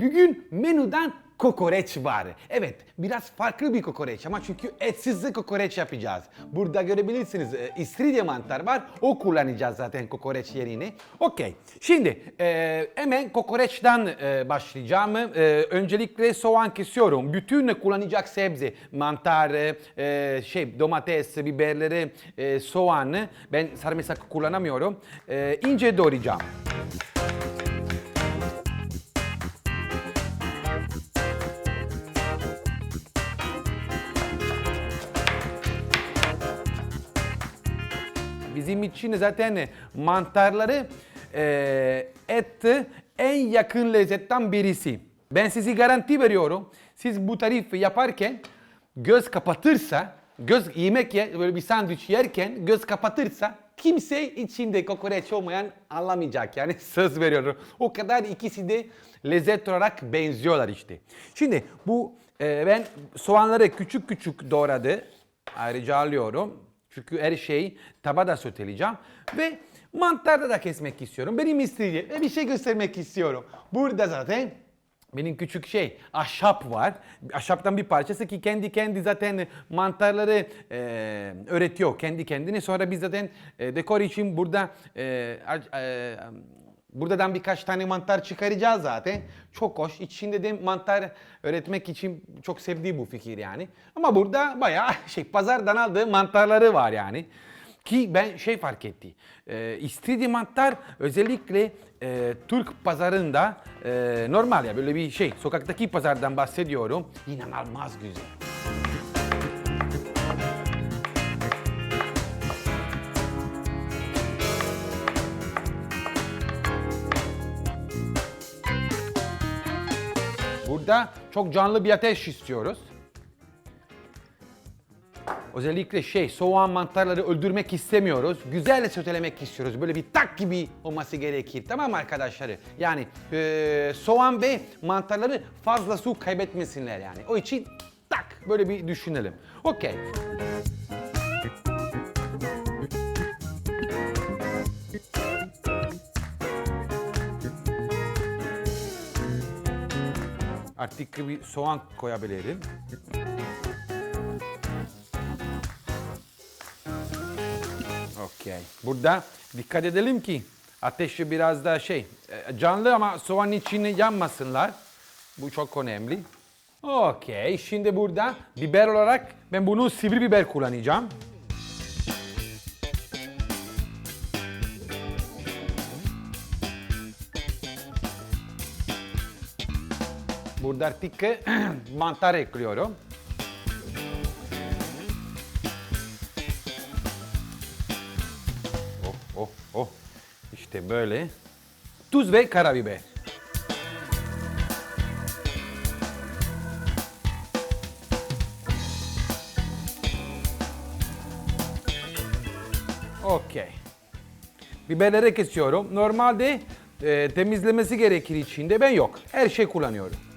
Bugün menüden kokoreç var. Evet, biraz farklı bir kokoreç ama çünkü etsiz kokoreç yapacağız. Burada görebilirsiniz e, istiridye mantar var. O kullanacağız zaten kokoreç yerine. Okey. Şimdi e, hemen kokoreçten e, başlayacağım. E, öncelikle soğan kesiyorum. Bütün kullanacak sebze, mantar, e, şey domates, biberleri, e, soğanı. Ben sarımsak kullanamıyorum. E, ince doğrayacağım. Bizim için zaten mantarları e, et en yakın lezzetten birisi. Ben sizi garanti veriyorum. Siz bu tarifi yaparken göz kapatırsa, göz yemek ye, böyle bir sandviç yerken göz kapatırsa kimse içinde kokoreç olmayan anlamayacak yani söz veriyorum. O kadar ikisi de lezzet olarak benziyorlar işte. Şimdi bu e, ben soğanları küçük küçük doğradı. Ayrıca alıyorum. Çünkü her şeyi tabada soteleyeceğim. Ve mantarda da kesmek istiyorum. Benim istediğim ve bir şey göstermek istiyorum. Burada zaten benim küçük şey ahşap var. Ahşaptan bir parçası ki kendi kendi zaten mantarları e, öğretiyor kendi kendine. Sonra biz zaten e, dekor için burada e, e, Buradan birkaç tane mantar çıkaracağız zaten. Çok hoş. İçinde de mantar öğretmek için çok sevdiği bu fikir yani. Ama burada bayağı şey pazardan aldığı mantarları var yani. Ki ben şey fark etti. E, istiridye mantar özellikle e, Türk pazarında e, normal ya böyle bir şey sokaktaki pazardan bahsediyorum. İnanılmaz güzel. Burada çok canlı bir ateş istiyoruz. Özellikle şey soğan mantarları öldürmek istemiyoruz. Güzel sotelemek istiyoruz. Böyle bir tak gibi olması gerekir. Tamam mı arkadaşlar? Yani eee, soğan ve mantarları fazla su kaybetmesinler yani. O için tak böyle bir düşünelim. Okey. Artık bir soğan koyabilirim. Okey. Burada dikkat edelim ki ateşi biraz daha şey e, canlı ama soğan içine yanmasınlar. Bu çok önemli. Okey. Şimdi burada biber olarak ben bunu sivri biber kullanacağım. Burada artık mantar ekliyorum. Oh oh oh. İşte böyle. Tuz ve karabiber. Okey. Biberleri kesiyorum. Normalde e, temizlemesi gerekir içinde. Ben yok. Her şey kullanıyorum.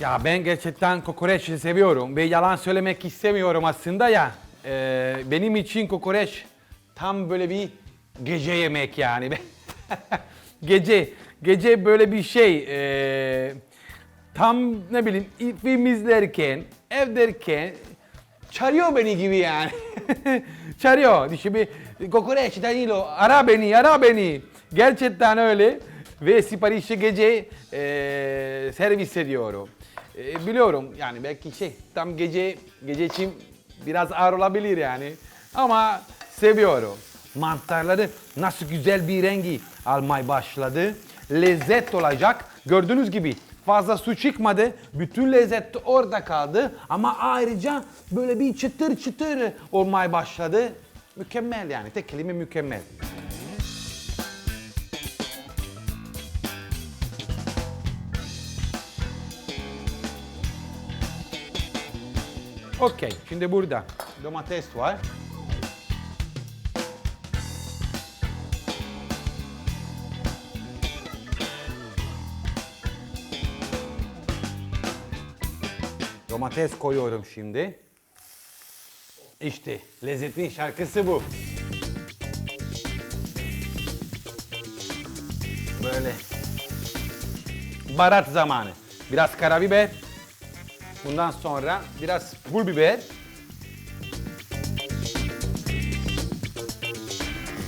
Ya ben gerçekten kokoreç seviyorum ve yalan söylemek istemiyorum aslında ya. Ee, benim için kokoreç tam böyle bir gece yemek yani. gece, gece böyle bir şey. ee, tam ne bileyim film izlerken, evdeyken çağırıyor beni gibi yani. çağırıyor. İşte bir kokoreç Danilo ara beni, ara beni. Gerçekten öyle. Ve siparişi gece ee, servis ediyorum. E, biliyorum yani belki şey tam gece gece için biraz ağır olabilir yani. Ama seviyorum. Mantarları nasıl güzel bir rengi almaya başladı. Lezzet olacak. Gördüğünüz gibi fazla su çıkmadı. Bütün lezzet orada kaldı. Ama ayrıca böyle bir çıtır çıtır olmaya başladı. Mükemmel yani. Tek kelime mükemmel. Okey, şimdi burada domates var. Domates koyuyorum şimdi. İşte lezzetli şarkısı bu. Böyle. Baharat zamanı. Biraz karabiber. Bundan sonra biraz pul biber.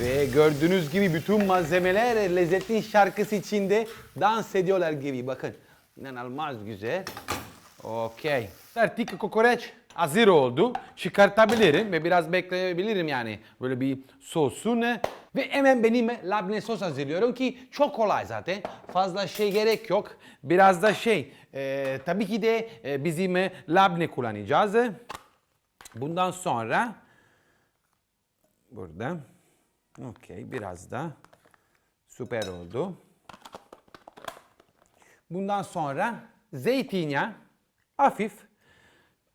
Ve gördüğünüz gibi bütün malzemeler lezzetli şarkısı içinde dans ediyorlar gibi. Bakın inanılmaz güzel. Okey. Artık kokoreç hazır oldu. Çıkartabilirim ve biraz bekleyebilirim yani. Böyle bir sosun. Ve hemen benim labne sos hazırlıyorum ki çok kolay zaten. Fazla şey gerek yok. Biraz da şey, e, tabii ki de e, bizim labne kullanacağız. Bundan sonra burada okey biraz da süper oldu. Bundan sonra zeytinyağı, hafif,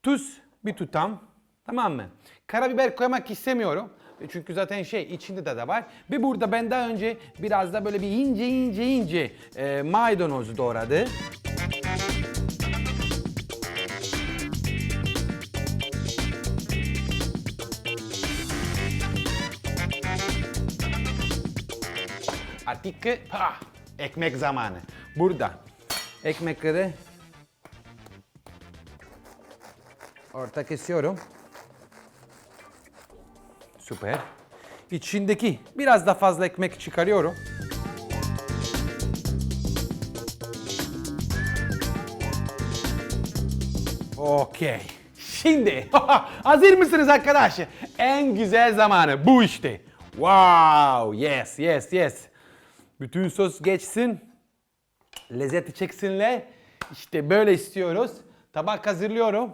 tuz bir tutam. Tamam mı? Karabiber koymak istemiyorum. E, Çünkü zaten şey içinde de, de var. Ve burada ben daha önce biraz da böyle bir ince ince ince e, maydanoz doğradı. Artık ha, ekmek zamanı. Burada ekmekleri orta kesiyorum. Süper. İçindeki biraz da fazla ekmek çıkarıyorum. Okey. Şimdi hazır mısınız arkadaş? En güzel zamanı bu işte. Wow, yes, yes, yes. Bütün sos geçsin. Lezzeti çeksinler. İşte böyle istiyoruz. Tabak hazırlıyorum.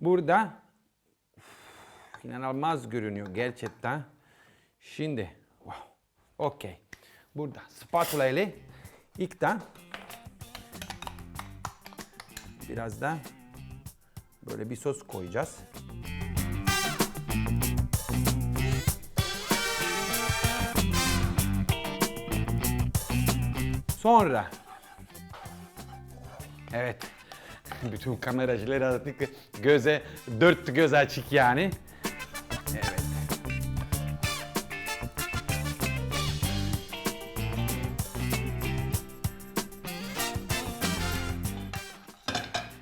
Burada inanılmaz görünüyor gerçekten. Şimdi, wow, okey. Burada spatula ile ilkten biraz da böyle bir sos koyacağız. Sonra Evet. Bütün kameracılar artık göze dört göz açık yani.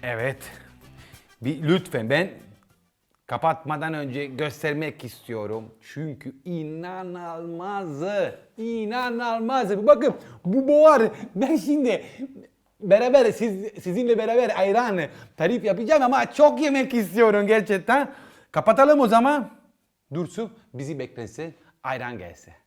Evet. Bir lütfen ben kapatmadan önce göstermek istiyorum. Çünkü inanılmaz. inanılmaz. Bakın bu buhar ben şimdi beraber siz, sizinle beraber ayran tarif yapacağım ama çok yemek istiyorum gerçekten. Kapatalım o zaman. Dursun bizi beklesin ayran gelse.